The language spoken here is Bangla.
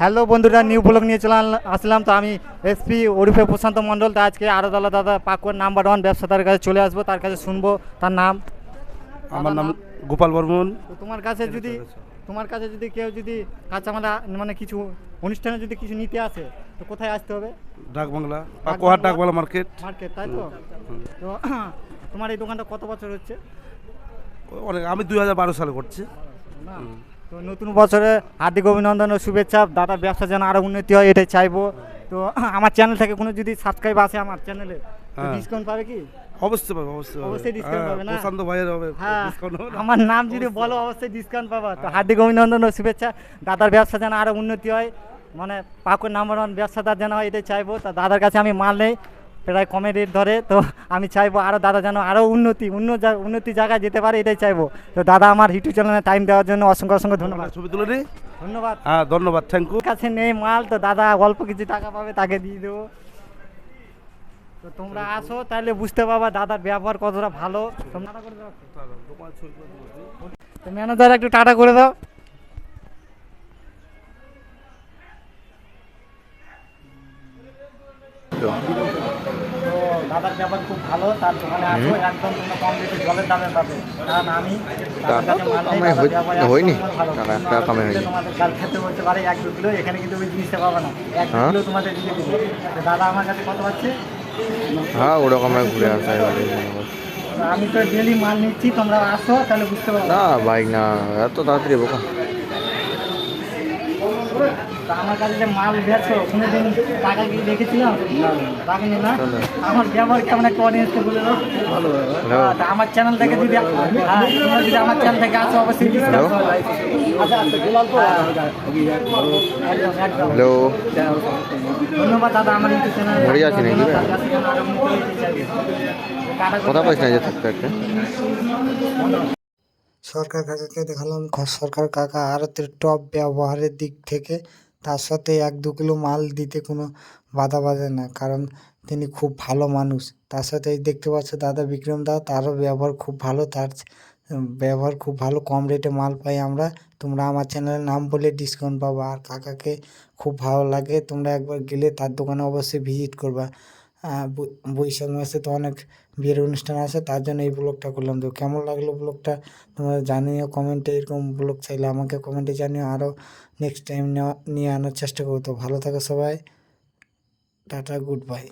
হ্যালো বন্ধুরা নিউ ব্লগ নিয়ে চলে আসলাম। তো আমি এসপি ওরফে প্রশান্ত মণ্ডল। তা আজকে আরও দাদা দাদা পাকুয়ার নাম্বার ওয়ান ব্যবসাদার কাছে চলে আসব। তার কাছে শুনব তার নাম। আমার নাম গোপাল বর্মন। তোমার কাছে যদি তোমার কাছে যদি কেউ যদি কাঁচামাল মানে কিছু অনুষ্ঠানে যদি কিছু নিতে আসে তো কোথায় আসতে হবে? ডাকবাংলা পাকুয়াহাট ডাকবাংলা মার্কেট। মার্কেট তাই তো? তো তোমার এই দোকানটা কত বছর হচ্ছে? অনেক আমি দুই হাজার বারো সালে করছি। না। তো নতুন বছরে হার্দিক অভিনন্দন ও শুভেচ্ছা। দাদার ব্যবসা যেন আরও উন্নতি হয় এটাই চাইব। তো আমার চ্যানেল থেকে কোনো যদি সাবস্ক্রাইব আসে আমার চ্যানেলে হ্যাঁ। ডিসকাউন্ট পাবে কি? অবশ্যই পাবে অবশ্যই অবশ্যই হ্যাঁ, পাবে না? প্রশান্ত ভাইয়ের হবে হ্যাঁ। হবে আমার নাম যদি বলো অবশ্যই ডিসকাউন্ট পাবা। তো হার্দিক অভিনন্দন ও শুভেচ্ছা। দাদার ব্যবসা যেন আরও উন্নতি হয় মানে পাকুর নাম্বার ওয়ান ব্যবসাদার যেন হয় এটাই চাইব। তা দাদার কাছে আমি মাল নেই। প্রায় কমে রেট ধরে। তো আমি চাইব আরও দাদা যেন আরও উন্নতি উন্ন জা- উন্নতি জায়গায় যেতে পারে এটাই চাইব। তো দাদা আমার ইউটিউব চ্যানেলে টাইম দেওয়ার জন্য অসংখ্য অসংখ্য ধন্যবাদ। ছবি তুলে ধন্যবাদ। হ্যাঁ ধন্যবাদ থ্যাংক ইউ কাছে নেই মাল তো দাদা অল্প কিছু টাকা পাবে তাকে দিয়ে দেবো। তো তোমরা আসো তাহলে বুঝতে পারবা দাদার ব্যবহার কতটা ভালো। তো ম্যানেজার একটু টাটা করে দাও। তো দাদার ব্যবহার খুব ভালো তার দোকানে আসো একদম কম রেটে জলের দামে পাবে। কারণ আমি হয়নি? তোমাদের কাল খেতে বলতে পারে এক দু কিলো এখানে কিন্তু ওই জিনিসটা পাবে না। এক হ্যাঁ? কিলো তোমাদের দিয়ে দিবে। তো দাদা আমার কাছে কত পাচ্ছে হ্যাঁ ওরকম ঘুরে আসা আমি তো ডেলি মাল নিচ্ছি তোমরা আসো তাহলে বুঝতে পারবে। না বাইক না এত তাড়াতাড়ি বোকা। তো আমার কাছে যে মাল বেচো কোনোদিন টাকা কি রেখেছিলাম রাখিনি না? আমার ব্যবহার কেমন একটা অডিয়েন্সকে বলে দাও। হ্যাঁ, তা আমার চ্যানেল থেকে যদি হ্যাঁ তোমরা যদি আমার চ্যানেল থেকে আসো অবশ্যই? পাবে। আচ্ছা, আচ্ছা। হ্যালো ধন্যবাদ দাদা আমার ইউটিউব চ্যানেল মরে যাচ্ছে নাকি? কথা পাইছ না যে থাকতে একটা সরকার কাকাকে দেখালাম খ- সরকার কাকা আরতের টপ ব্যবহারের দিক থেকে তার সাথে এক দু কিলো মাল দিতে কোনো বাধা বাধে না, কারণ তিনি খুব ভালো মানুষ। তার সাথে এই দেখতে পাচ্ছ দাদা বিক্রম দা, তারও ব্যবহার খুব ভালো, তার ব্যবহার খুব ভালো। কম রেটে মাল পাই আমরা। তোমরা আমার চ্যানেলের নাম বলে ডিসকাউন্ট পাবা। আর কাকাকে খুব ভালো লাগে, তোমরা একবার গেলে তার দোকানে অবশ্যই ভিজিট করবা। বৈশাখ মাসে তো অনেক বিয়ের অনুষ্ঠান আছে, তার জন্য এই ব্লগটা করলাম। তো কেমন লাগল ব্লগটা? তোমরা জানিও কমেন্টে এরকম ব্লগ চাইলে আমাকে কমেন্টে জানিও। আরও নেক্সট টাইম নেওয়া, নিয়ে আনার চেষ্টা করব। তো ভালো থাকো সবাই। Tata good bye